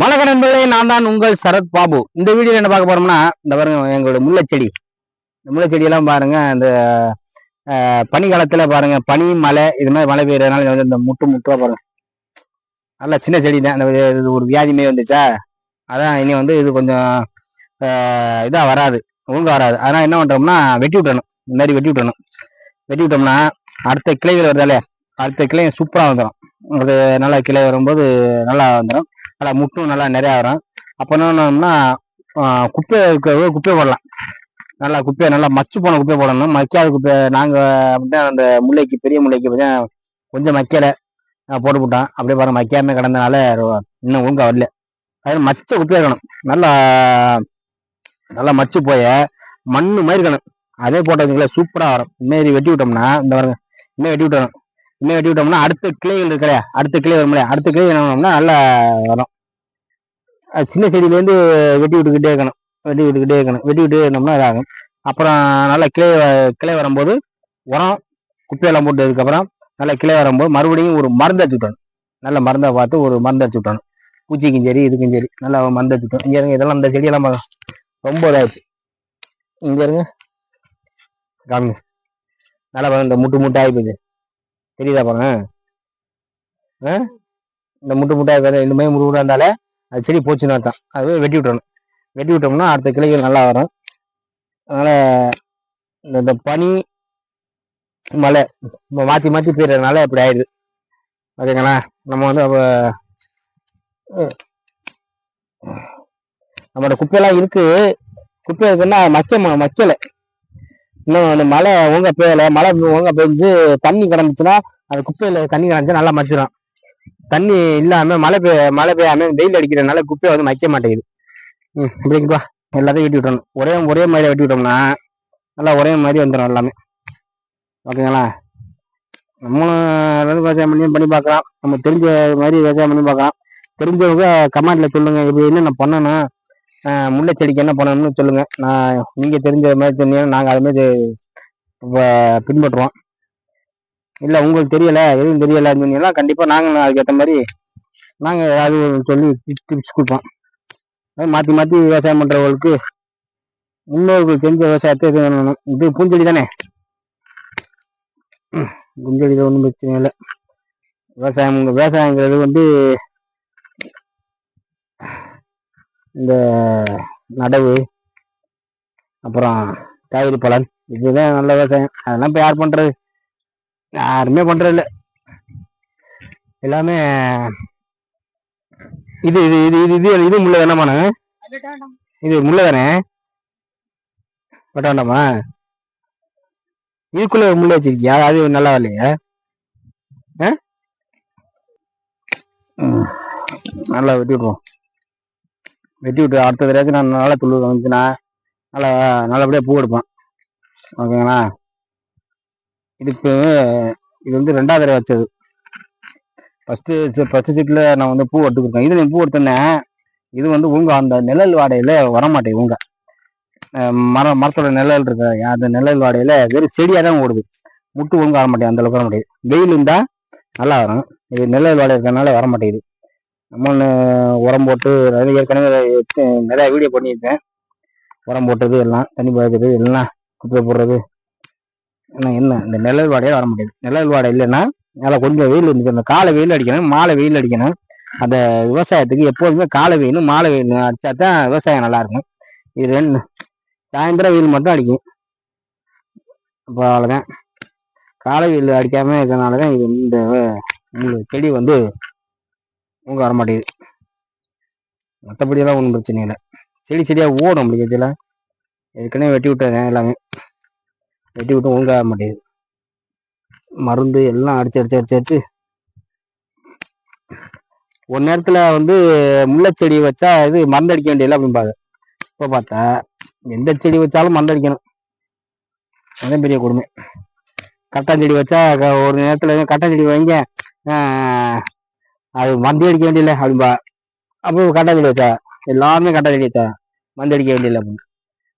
வணக்க நண்பர்களே நான் தான் உங்கள் சரத் பாபு. இந்த வீடியோ என்ன பார்க்க போறோம்னா இந்த பாருங்க எங்களோட முல்லைச்செடி. இந்த முல்லைச்செடியெல்லாம் பாருங்க இந்த பனிக்காலத்தில் பனி பாருங்க பனி மழை இது மாதிரி மழை பெய்யறதுனால வந்து இந்த முட்டு முட்டுவா பாருங்க. நல்ல சின்ன செடி தான். இந்த இது- ஒரு வியாதிமே வந்துச்சா? அதான் இனி வந்து இது கொஞ்சம் இதாக வராது. ஒழுங்காக வராது. அதனால் என்ன பண்ணுறோம்னா வெட்டி விட்டணும் இந்த மாதிரி வெட்டி விட்டணும் வெட்டி விட்டோம்னா அடுத்த கிளைகள் வருதாலே அடுத்த கிளை சூப்பராக வந்துடும் அது நல்லா கிளை வரும்போது நல்லா வந்துடும் நல்லா முட்டும் நல்லா நிறையா வரும். அப்போ என்னன்னா குப்பையை இருக்கிறது குப்பையை போடலாம். நல்லா குப்பையை நல்லா மச்சு போன குப்பையை போடணும். மக்காத குப்பையை நாங்கள் அப்படிதான் அந்த முல்லைக்கு பெரிய முல்லைக்கு பார்த்தீங்கன்னா கொஞ்சம் மக்கலை போட்டு விட்டோம் அப்படியே பாருங்க மக்காம கிடந்தனால இன்னும் ஒழுங்காக வரல. அது மச்ச குப்பையாக இருக்கணும். நல்லா நல்லா மச்சு போய மண்ணு மாதிரி இருக்கணும். அதே போட்டதுங்களா சூப்பராக வரும். இன்னும் வெட்டி விட்டோம்னா இந்த பாருங்க இன்னும் வெட்டி விட்டணும் இன்னும் வெட்டி விட்டோம்னா அடுத்த கிளைகள் இருக்கிற அடுத்த கிளை வரும் அடுத்த கிளை வேணும்னா நல்லா வரும். அது சின்ன செடியிலேருந்து வெட்டி விட்டுக்கிட்டே இருக்கணும். வெட்டி விட்டுக்கிட்டே இருக்கணும். வெட்டி விட்டு இருந்தோம்னா இதாகும். அப்புறம் நல்லா கிளை கிளை வரும்போது உரம் குப்பையெல்லாம் போட்டதுக்கப்புறம் நல்லா கிளை வரும்போது மறுபடியும் ஒரு மருந்து அடிச்சு விட்டணும் நல்ல மருந்தை பார்த்து ஒரு மருந்து அடிச்சு விட்டணும் பூச்சிக்கும் சரி இதுக்கும் சரி நல்லா மருந்து அடிச்சு விட்டணும் இங்கே இருங்க இதெல்லாம் இந்த செடியெல்லாம் ரொம்ப இதாகிடுச்சு இங்கே இருங்க காமிங்க. நல்லா இந்த முட்டு முட்டு ஆகி தெரியுதா பாருங்க? ஆ? இந்த முட்டு முட்டை இந்த மாதிரி முட்டு முட்டா இருந்தாலே அது செடி போச்சு நாட்டான் அதுவே வெட்டி விட்டுறணும். வெட்டி விட்டோம்னா அடுத்த கிளைகள் நல்லா வரும். அதனால் இந்த இந்த பனி மழை இப்போ மாற்றி மாற்றி பெய்யறதுனால இப்படி ஆயிடுது. ஓகேங்களா? நம்ம வந்து அப்போ நம்மளோட குப்பையெல்லாம் இருக்குது குப்பை இருக்குன்னா மக்க ம- மக்கலை. இன்னும் மழை ஒங்க பெய்யலை மழை ஒங்க பெஞ்சு தண்ணி கிடந்துச்சுன்னா அது குப்பையில தண்ணி கிடந்துச்சு நல்லா மச்சிடும் தண்ணி இல்லாம மழை பெய்ய மழை பெய்யாம வெயில் அடிக்கிறதுனால குப்பையை வந்து மக்க மாட்டேங்குது. ம் இப்படிங்கப்பா. எல்லாத்தையும் வெட்டி விட்டணும் ஒரே ஒரே மாதிரி வெட்டி விட்டோம்னா நல்லா ஒரே மாதிரி வந்துடும் எல்லாமே. ஓகேங்களா? நம்மளும் விவசாயம் பண்ணி பண்ணி பார்க்கலாம். நம்ம தெரிஞ்ச மாதிரி விவசாயம் பண்ணி பார்க்கலாம். தெரிஞ்சவங்க கமெண்ட்ல சொல்லுங்க. இப்படி என்னென்ன பண்ணணும்? முல்லை செடிக்கு என்ன பண்ணணும்னு சொல்லுங்க. நான் நீங்க தெரிஞ்ச மாதிரி சொன்னீங்கன்னா நாங்கள் அதுமாரி பின்பற்றுவோம். இல்லை உங்களுக்கு தெரியல எதுவும் தெரியலன்னு சொன்னீங்கன்னா கண்டிப்பாக நாங்கள் அதுக்கேற்ற மாதிரி நாங்கள் ஏதாவது சொல்லி டிப்ஸ் கொடுப்போம். அது மாற்றி மாற்றி விவசாயம் பண்ணுறவங்களுக்கு முன்னோர்கள் தெரிஞ்ச விவசாயத்தை இது வேணும் இது பூஞ்செடி தானே? பூஞ்செடியில் ஒன்றும் பிரச்சனை இல்லை. விவசாயம் விவசாயங்கிறது வந்து இந்த நடவு அப்புறம் காய்கறி பலன் இதுதான் நல்ல விவசாயம். அதெல்லாம் இப்போ யார் பண்ணுறது யாருமே பண்ணுறதில்ல எல்லாமே இது இது இது இது இது இது முள்ள தானே இது முள்ள தானே? வெட்ட வேண்டாமா இதுக்குள்ள முள்ள வச்சிருக்கியா? அது நல்லா இல்லையா ஆ? நல்லா வெட்டிடுவோம் வெட்டி விட்டு அடுத்த தடவைக்கு நான் நல்லா துள்ளு வந்துச்சுன்னா நல்லா நல்லபடியாக பூ எடுப்பேன். ஓகேங்களா? இதுக்கு இது வந்து ரெண்டாவது தடவை வச்சது. ஃபஸ்ட்டு ஃபஸ்ட்டு சீட்டில் நான் வந்து பூ எடுத்து கொடுத்தேன் இது பூ எடுத்தோன்னே இது வந்து உங்க அந்த நிழல் வாடையில் வரமாட்டேன் உங்க. மரம் மரத்தோட நிழல் இருக்கு அந்த நிழல் வாடையில் வெறும் செடியாக தான் ஓடுது. முட்டு ஒழுங்கு வர மாட்டேங்குது அந்த அளவுக்கு வர மாட்டேங்குது வெயில் இருந்தால் நல்லா வரும். இது நிழல் வாடை இருக்கிறதுனால வர மாட்டேங்குது நம்ம உரம் போட்டு ஏற்கனவே நிறையா வீடியோ பண்ணியிருக்கேன். உரம் போட்டது எல்லாம் தண்ணி பாய்க்கிறது எல்லாம் குப்பை போடுறது. ஆனால் என்ன இந்த நிழல் வாடையே வர மாட்டேங்குது நிழல் வாடை இல்லைன்னா நல்லா கொஞ்சம் வெயில் இருந்துச்சு. அந்த காலை வெயில் அடிக்கணும் மாலை வெயில் அடிக்கணும். அந்த விவசாயத்துக்கு எப்போதுமே காலை வெயிலும் மாலை வெயில் அடித்தா தான் விவசாயம் நல்லாயிருக்கும் இது ரெண்டு சாயந்தரம் வெயில் மட்டும் அடிக்கும். அப்போ அவ்வளோதான் காலை வெயில் அடிக்காமல் இருக்கிறனால தான் இது இந்த இந்த செடி வந்து ஊங்க வர மாட்டேங்குது. மற்றபடியெல்லாம் ஒன்றும் பிரச்சனை இல்லை. செடி செடியாக ஓடும் நம்மளுக்கு இதில் ஏற்கனவே வெட்டி விட்டேன் எல்லாமே. வெட்டி விட்டு ஒழுங்காக வர மாட்டேங்குது. மருந்து எல்லாம் அடிச்சு அடிச்சு அடிச்சு அடிச்சு. ஒரு நேரத்தில் வந்து முல்லைச்செடி வச்சா இது மருந்து அடிக்க வேண்டியதில்லை அப்படிம்பாங்க. இப்போ பார்த்தா எந்த செடி வச்சாலும் மருந்து அடிக்கணும். அதான் பெரிய கொடுமை. கட்டாஞ்செடி வச்சா ஒரு நேரத்தில் கட்டாஞ்செடி வைங்க அது மந்தி அடிக்க வேண்டியதில்லை அப்படின்பா அப்புறம் கட்டான் செடி வச்சா. எல்லாருமே கட்டான் செடி வச்சா. மருந்து அடிக்க வேண்டியதில்லை அப்படின்னு.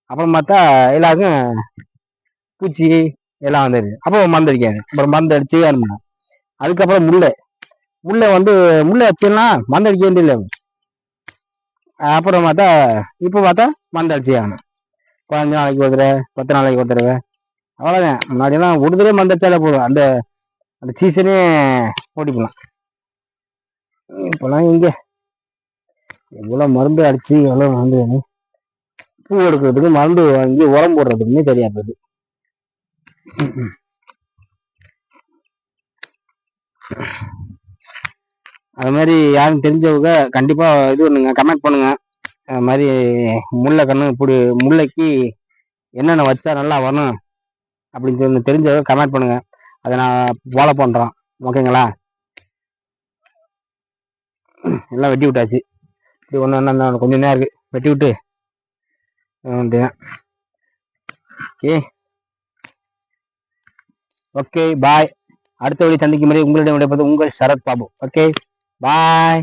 அப்புறம் பார்த்தா எல்லாருக்கும் பூச்சி எல்லாம் வந்துடுது அப்போ மருந்து அடிக்காது அப்புறம் மருந்து அடிச்சு அனுப்பணும் அதுக்கப்புறம் முல்லை. முல்லை வந்து முல்லை வச்சீங்கன்னா மருந்து அடிக்க வேண்டியதில்லை அப்புறம் பார்த்தா இப்போ பார்த்தா மந்தடிச்சு ஆகணும் பதினஞ்சு நாளைக்கு ஒரு தடவை பத்து நாளைக்கு ஒரு தடவை. அவ்வளோதான் முன்னாடியெல்லாம் ஒரு தடவை மந்தடிச்சாலே போதும். அந்த அந்த சீசனே ஓட்டிக்கலாம். இப்போலாம் இங்கே எவ்வளோ மருந்து அடிச்சு எவ்வளோ வந்து பூ எடுக்கிறதுக்கு மருந்து வாங்கி உரம் போடுறதுக்குமே சரியா போகுது அது மாதிரி யாரும் தெரிஞ்சவங்க கண்டிப்பாக இது பண்ணுங்க கமெண்ட் பண்ணுங்க. அது மாதிரி முல்லை கண்ணு இப்படி முல்லைக்கு என்னென்ன வச்சா நல்லா வரும் அப்படின்னு சொல்லி தெரிஞ்சவங்க கமெண்ட் பண்ணுங்க. அதை நான் ஃபாலோ பண்ணுறோம் ஓகேங்களா? எல்லாம் வெட்டி விட்டாச்சு. இப்படி ஒன்று ஒன்று கொஞ்சம் நேரம் இருக்குது வெட்டி விட்டு ஓகே. Okay bye. அடுத்த வழி சந்திக்கும் முறை உங்களிடம் விடைபெறுவது உங்கள் சரத் பாபு. Okay bye.